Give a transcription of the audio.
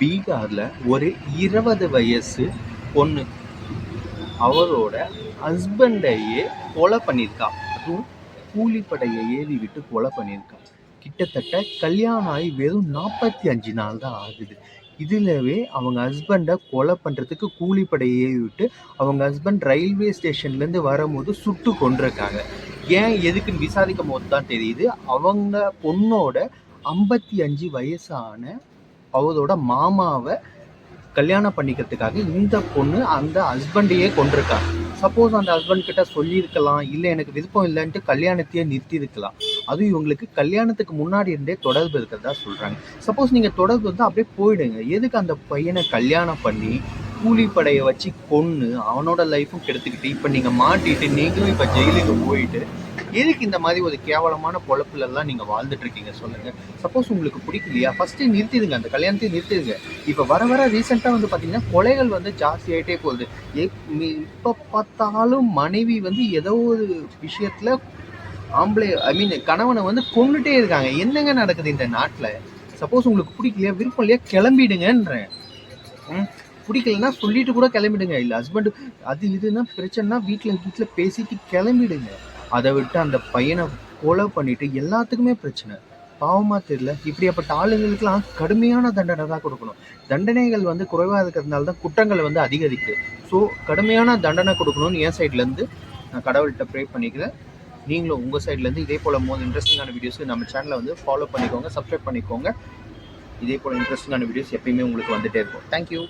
பீகாரில் ஒரு இருபது வயசு பொண்ணு. அவரோட ஹஸ்பண்டையே கொலை பண்ணியிருக்கா. அதுவும் கூலிப்படையை ஏறி விட்டு கொலை பண்ணியிருக்கா. கிட்டத்தட்ட கல்யாணம் ஆகி வெறும் நாற்பத்தி அஞ்சு நாள் தான் ஆகுது. இதுலவே அவங்க ஹஸ்பண்டை கொலை பண்ணுறதுக்கு கூலிப்படையை ஏறி விட்டு அவங்க ஹஸ்பண்ட் ரயில்வே ஸ்டேஷன்லேருந்து வரும்போது சுட்டு கொண்டிருக்காங்க ஏன் எதுக்குன்னு விசாரிக்கும் போது தான் தெரியுது. அவங்க பொண்ணோட ஐம்பத்தி அஞ்சு வயசான அவரோட மாமாவை கல்யாணம் பண்ணிக்கிறதுக்காக இந்த பொண்ணு அந்த ஹஸ்பண்டையே கொண்டிருக்காங்க சப்போஸ் அந்த ஹஸ்பண்ட் கிட்ட சொல்லியிருக்கலாம் இல்லை எனக்கு விருப்பம் இல்லைன்ட்டு கல்யாணத்தையே நிறுத்தியிருக்கலாம். அதுவும் இவங்களுக்கு கல்யாணத்துக்கு முன்னாடி இருந்தே தொடர்பு இருக்கிறதா சொல்கிறாங்க சப்போஸ் நீங்கள் தொடர்பு இருந்தால் அப்படியே போயிடுங்க. எதுக்கு அந்த பையனை கல்யாணம் பண்ணி கூலிப்படையை வச்சு கொன்று அவனோட லைஃப்பும் கெடுத்துக்கிட்டு இப்போ நீங்கள் மாட்டிட்டு நீங்களும் இப்போ ஜெயிலுக்கு போயிட்டு எதுக்கு இந்த மாதிரி ஒரு கேவலமான பொழப்புலலாம் நீங்கள் வாழ்ந்துட்டு இருக்கீங்க சொல்லுங்க. சப்போஸ் உங்களுக்கு பிடிக்கலையா? ஃபஸ்ட்டு நிறுத்திடுங்க. அந்த கல்யாணத்தையும் நிறுத்திடுங்க. இப்போ வர வர ரீசெண்டாக வந்து பார்த்தீங்கன்னா கொலைகள் வந்து ஜாஸ்தி ஆகிட்டே போகுது. இப்போ பார்த்தாலும் மனைவி வந்து ஏதோ ஒரு விஷயத்தில் ஆம்பளை ஐ மீன் கணவனை வந்து கொண்டுட்டே இருக்காங்க. என்னங்க நடக்குது இந்த நாட்டில்? சப்போஸ் உங்களுக்கு பிடிக்கலையா? விருப்பம் இல்லையா? கிளம்பிடுங்கன்றேன். ம், பிடிக்கலன்னா சொல்லிட்டு கூட கிளம்பிடுங்க. இல்லை ஹஸ்பண்ட் அது இதுன்னா பிரச்சனைனா வீட்டில் வீட்டில் பேசிட்டு கிளம்பிடுங்க. அதை விட்டு அந்த பையனை கொலை பண்ணிட்டு எல்லாத்துக்குமே பிரச்சனை. பாவமா தெரியல. இப்படியாப்பட்ட ஆளுங்களுக்கெல்லாம் கடுமையான தண்டனை தான் கொடுக்கணும். தண்டனைகள் வந்து குறைவாக இருக்கிறதுனால தான் குற்றங்கள் வந்து அதிகரிக்குது. ஸோ கடுமையான தண்டனை கொடுக்கணும்னு என் சைட்லேருந்து நான் கடவுள்கிட்ட ப்ரே பண்ணிக்கிறேன். நீங்களும் உங்கள் சைட்லேருந்து இதே போல் மோது இன்ட்ரெஸ்டிங்கான வீடியோஸ் நம்ம சேனலை வந்து ஃபாலோ பண்ணிக்கோங்க சப்ஸ்கிரைப் பண்ணிக்கோங்க. இதே போல் இன்ட்ரெஸ்டிங்கான வீடியோஸ் எப்பயுமே உங்களுக்கு வந்துகிட்டே இருக்கும். தேங்க்யூ